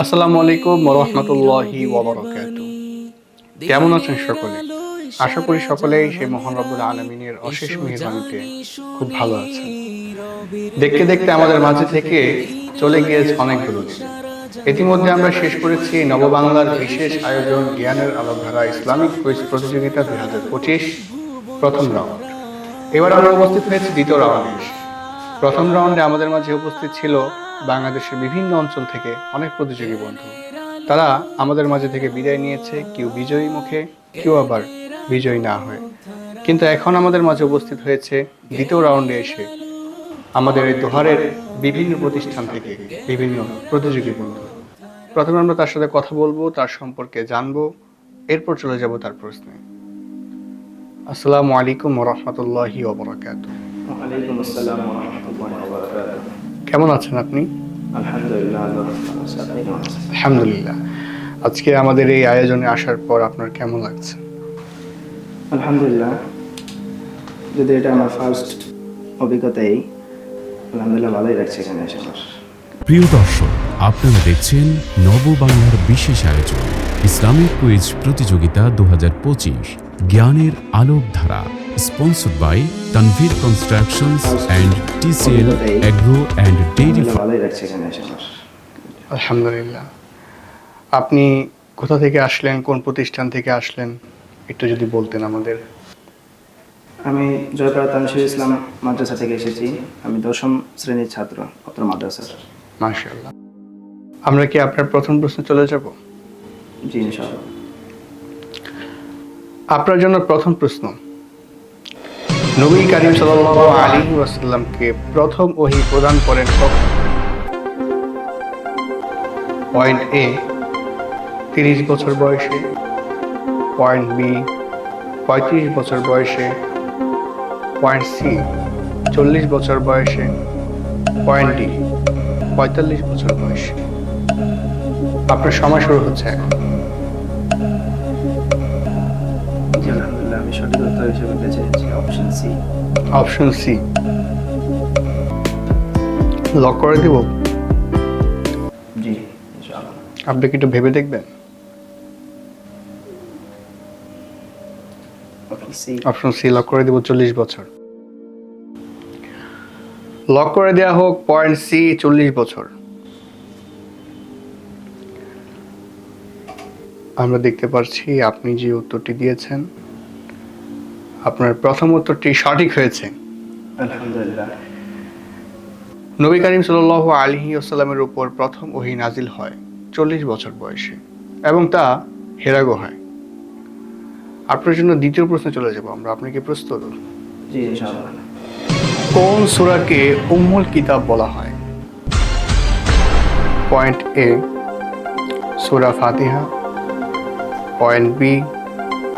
আসসালামু আলাইকুম রহমতুল্লাহি কেমন আছেন সকলে? আশা করি সকলেই সেই মহান রব্বুল আলমিনের অশেষ মেহরবানিতে খুব ভালো আছেন। দেখতে দেখতে আমাদের মাঝে থেকে চলে গিয়েছে অনেকগুলো ইতিমধ্যে আমরা শেষ করেছি নববাংলার বিশেষ আয়োজন জ্ঞানের আলোকধারা ইসলামিক কুইজ প্রতিযোগিতা দুই হাজার পঁচিশ প্রথম রাউন্ড। এবার আমরা উপস্থিত হয়েছি দ্বিতীয় রাউন্ডে। প্রথম রাউন্ডে আমাদের মাঝে উপস্থিত ছিল বাংলাদেশের বিভিন্ন অঞ্চল থেকে অনেক প্রতিযোগী বন্ধু। তারা আমাদের মাঝে থেকে বিদায় নিয়েছে কেউ বিজয়ী মুখে কেউ আবার বিজয়ী না হয়ে। কিন্তু এখন আমাদের মাঝে উপস্থিত হয়েছে দ্বিতীয় রাউন্ডে এসে আমাদের এই দোহারের বিভিন্ন প্রতিষ্ঠান থেকে বিভিন্ন প্রতিযোগী বন্ধু। প্রথমে আমরা তার সাথে কথা বলব তার সম্পর্কে জানব এরপর চলে যাব তার প্রশ্নে। আসসালামু আলাইকুম রহমতুল্লাহি কেমন আছেন আপনি? আলহামদুলিল্লাহ আজকে আমাদের এই আয়োজনে আসার পর আপনার কেমন লাগছে? আলহামদুলিল্লাহ। যদি এটা আমার ফার্স্ট অভিজ্ঞতাই আলহামদুলিল্লাহ ভালোই লাগছে এখানে এসে প্রিয় দর্শক আপনারা দেখছেন নববাংলার বিশেষ আয়োজন ইসলামিক কুইজ প্রতিযোগিতা দু হাজার পঁচিশ জ্ঞানের আলোকধারা। Sponsored by Tanvir constructions and TCL agro and dairy আলহামদুলিল্লাহ ভালোই লাগছে এখানে এসে আমার আলহামদুলিল্লাহ। আপনি কোথা থেকে আসলেন কোন প্রতিষ্ঠান থেকে আসলেন একটু যদি বলতেন আমাদের। আমি জয়পাড়া তানসির ইসলাম মাদ্রাসা থেকে এসেছি। আমি দশম শ্রেণির ছাত্র অত্র মাদ্রাসার মাশাআল্লাহ। আমরা কি আপনার প্রথম প্রশ্নে চলে যাব? জি ইনশাআল্লাহ। আপনার জন্য প্রথম প্রশ্ন। নবী করিম সাল্লাল্লাহু আলাইহি ওয়াসাল্লামকে প্রথম ওহী প্রদান করেন কখন? পয়েন্ট এ তিরিশ বছর বয়সে। পয়েন্ট বি পঁয়ত্রিশ বছর বয়সে। পয়েন্ট সি চল্লিশ বছর বয়সে। পয়েন্ট ডি পঁয়তাল্লিশ বছর বয়সে। আপনার সময় শুরু হচ্ছে এখন। আমি সঠিক উত্তর হিসেবে বেছে নিচ্ছি option C option C lock করে দিব? জি আপনি কি একটু ভেবে দেখবেন? Option C option C lock করে দিব চল্লিশ বছর। লক করে দেওয়া হোক পয়েন্ট সি চল্লিশ বছর। আমরা দেখতে পাচ্ছি আপনি যে উত্তরটি দিয়েছেন আপনার প্রথম উত্তরটি সঠিক হয়েছে। আলহামদুলিল্লাহ। নবী করিম সাল আলহি আসাল্লামের উপর প্রথম ওহি নাজিল হয় চল্লিশ বছর বয়সে এবং তা হেরাগো হয়। আপনার জন্য দ্বিতীয় প্রশ্নে চলে যাব আমরা আপনি কি প্রস্তুত কোন সূরাকে উম্মুল কিতাব বলা হয়? পয়েন্ট এ সূরা ফাতিহা। পয়েন্ট বি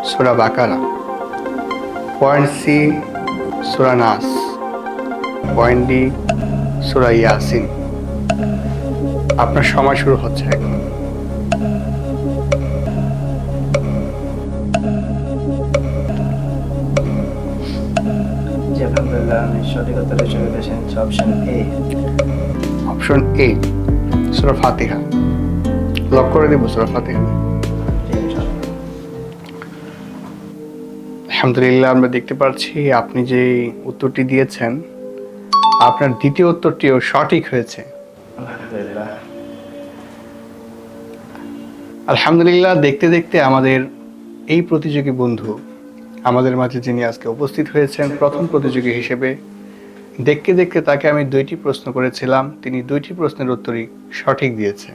সূরা বাকারা। পয়েন্ট সি সূরা নাস। পয়েন্ট ডি সূরা ইয়াসিন। আপনার সময় শুরু হচ্ছে। এখন অপশন এ সূরা ফাতিহা। লক করে দিব সূরা ফাতিহা। আলহামদুলিল্লাহ আমরা দেখতে পাচ্ছি আপনি যে উত্তরটি দিয়েছেন আপনার দ্বিতীয় উত্তরটিও সঠিক হয়েছে। আলহামদুলিল্লাহ। দেখতে দেখতে আমাদের এই প্রতিযোগী বন্ধু আমাদের মাঝে যিনি আজকে উপস্থিত হয়েছেন প্রথম প্রতিযোগী হিসেবে দেখতে দেখতে তাকে আমি দুইটি প্রশ্ন করেছিলাম তিনি দুইটি প্রশ্নের উত্তরই সঠিক দিয়েছে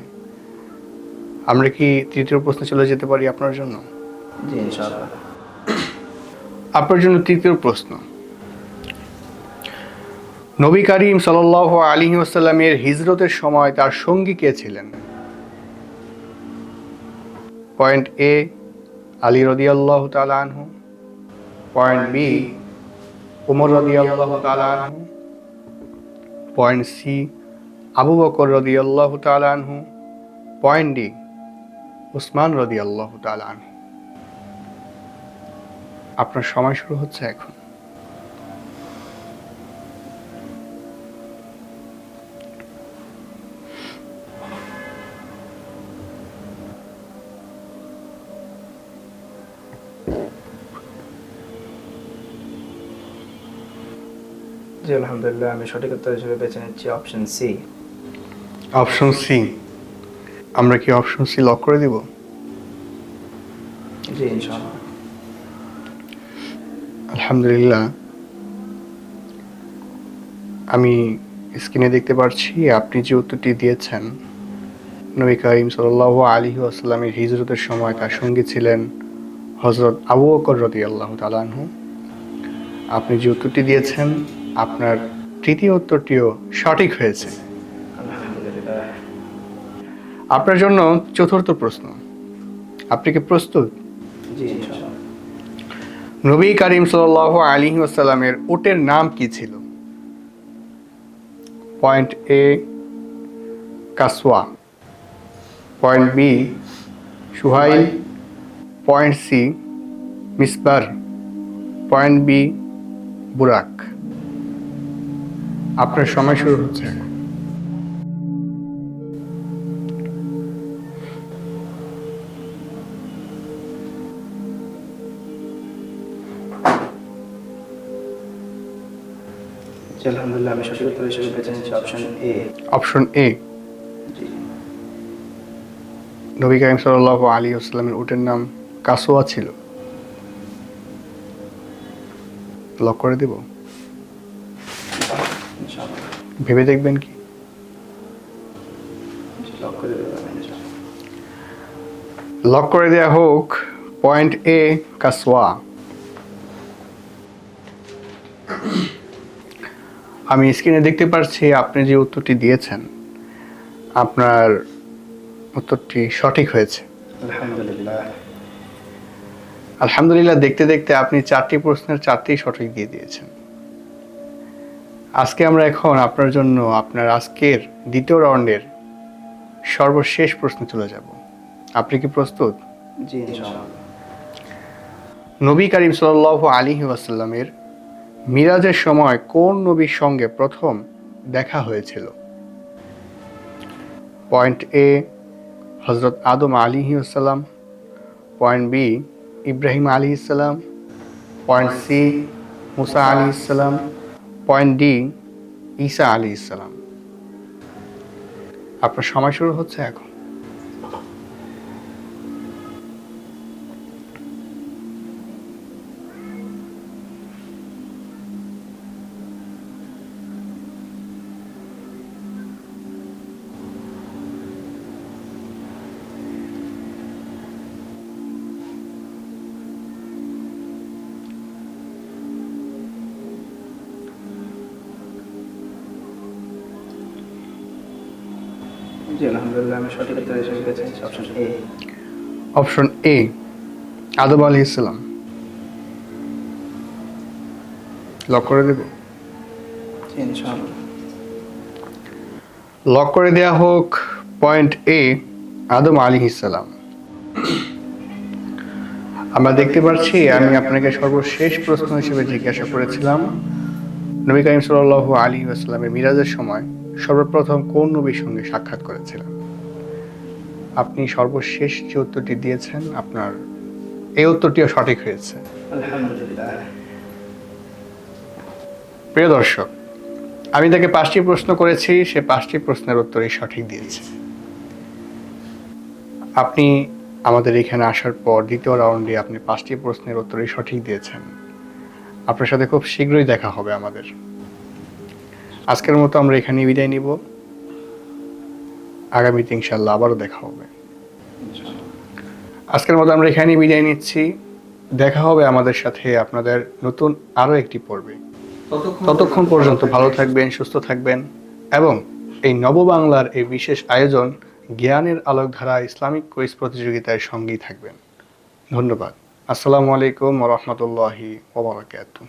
আমরা কি তৃতীয় প্রশ্নে চলে যেতে পারি আপনার জন্য? জি ইনশাআল্লাহ। আপনার জন্য তৃতীয় প্রশ্ন। নবী করিম সাল আলী ওসাল্লামের হিজরতের সময় তার সঙ্গী কে ছিলেন? পয়েন্ট এ, আলী রদি আল্লাহ আনহু। পয়েন্ট বি, উমর রদি আল্লাহ আনহু। পয়েন্ট সি, আবু বকর রদি আল্লাহ আনহু। পয়েন্ট ডি, উসমান রদি আল্লাহ আনহু। আপনার সময় শুরু হচ্ছে এখন। জি আলহামদুলিল্লাহ আমি সঠিক উত্তর হিসেবে বেছে নিচ্ছি অপশন সি অপশন সি আমরা কি অপশন সি লক করে দিব? জি ইনশাআল্লাহ। আলহামদুলিল্লাহ, আমি স্ক্রিনে দেখতে পাচ্ছি আপনি যে উত্তরটি দিয়েছেন, নবী করিম সাল্লাহ আলী আসসালামের হিজরতের সময় তার সঙ্গী ছিলেন হজরত আবু বকর রদি আল্লাহ তালানহু আপনি যে উত্তরটি দিয়েছেন, আপনার তৃতীয় উত্তরটিও সঠিক হয়েছে। আপনার জন্য চতুর্থ প্রশ্ন। আপনি কি প্রস্তুত? জি নবী করিম সাল্লাহ আলী ওসাল্লামের উটের নাম কি ছিল? পয়েন্ট এ কাসওয়া। পয়েন্ট বি সুহাইল। পয়েন্ট সি মিসবার পয়েন্ট বি বুরাক। আপনার সময় শুরু হচ্ছে জি আলহামদুলিল্লাহ আমি সঠিক উত্তর হিসেবে বেছে নিচ্ছি অপশন এ অপশন এ নবী করিম সাল্লাহ আলী আসসালামের উটের নাম কাসোয়া ছিল। লক করে দেব? ভেবে দেখবেন কি? লক করে দেয়া হোক পয়েন্ট এ কাসওয়া আমি স্ক্রিনে দেখতে পাচ্ছি আপনি যে উত্তরটি দিয়েছেন আপনার উত্তরটি সঠিক হয়েছে। আলহামদুলিল্লাহ। আলহামদুলিল্লাহ দেখতে দেখতে আপনি চারটি প্রশ্নের চারটি সঠিক দিয়ে দিয়েছেন। আজকে আমরা এখন আপনার জন্য আপনার আজকের দ্বিতীয় রাউন্ডের সর্বশেষ প্রশ্নে চলে যাব। আপনি কি প্রস্তুত? জি নবী করিম সাল আলী ওয়াসাল্লামের মিরাজের সময় কোন নবীর সঙ্গে প্রথম দেখা হয়েছিল? পয়েন্ট এ হজরত আদম আলী আসসালাম পয়েন্ট বি ইব্রাহিম আলী ইসলাম পয়েন্ট সি মুসা আলী ইসলাম পয়েন্ট ডি ঈসা আলী ইসলাম আপনার সময় শুরু হচ্ছে এখন। জি আলহামদুলিল্লাহ আমি সঠিক উত্তর হিসেবে বেছে অপশন এ অপশন এ আদম আলী ইসলাম। লক করে দেব? লক করে দেয়া হোক পয়েন্ট এ আদম আলী ইসলাম। আমরা দেখতে পাচ্ছি আমি আপনাকে সর্বশেষ প্রশ্ন হিসেবে জিজ্ঞাসা করেছিলাম। নবী করিম সাল আলী আসলামের মিরাজের সময়। সর্বপ্রথম কোন নবীর সঙ্গে সাক্ষাৎ করেছিলেন? আপনি সর্বশেষ যে উত্তরটি দিয়েছেন, আপনার এই উত্তরটিও সঠিক হয়েছে। প্রিয় দর্শক, আমি তাকে পাঁচটি প্রশ্ন করেছি, সে পাঁচটি প্রশ্নের উত্তরই সঠিক দিয়েছে। আপনি আমাদের এখানে আসার পর দ্বিতীয় রাউন্ডে আপনি পাঁচটি প্রশ্নের উত্তরই সঠিক দিয়েছেন। আপনার সাথে খুব শীঘ্রই দেখা হবে আমাদের। আজকের মতো আমরা এখানে বিদায় নিব। আগামীতে ইনশাল্লাহ আবারও দেখা হবে। আজকের মতো আমরা এখানেই বিদায় নিচ্ছি। দেখা হবে আমাদের সাথে আপনাদের নতুন আরও একটি পর্বে। ততক্ষণ পর্যন্ত ভালো থাকবেন সুস্থ থাকবেন এবং এই নববাংলার এই বিশেষ আয়োজন জ্ঞানের আলোকধারা ইসলামিক কুইজ প্রতিযোগিতায় সঙ্গেই থাকবেন। ধন্যবাদ। আসসালামু আলাইকুম রহমতুল্লাহি ওবরাকাতুহ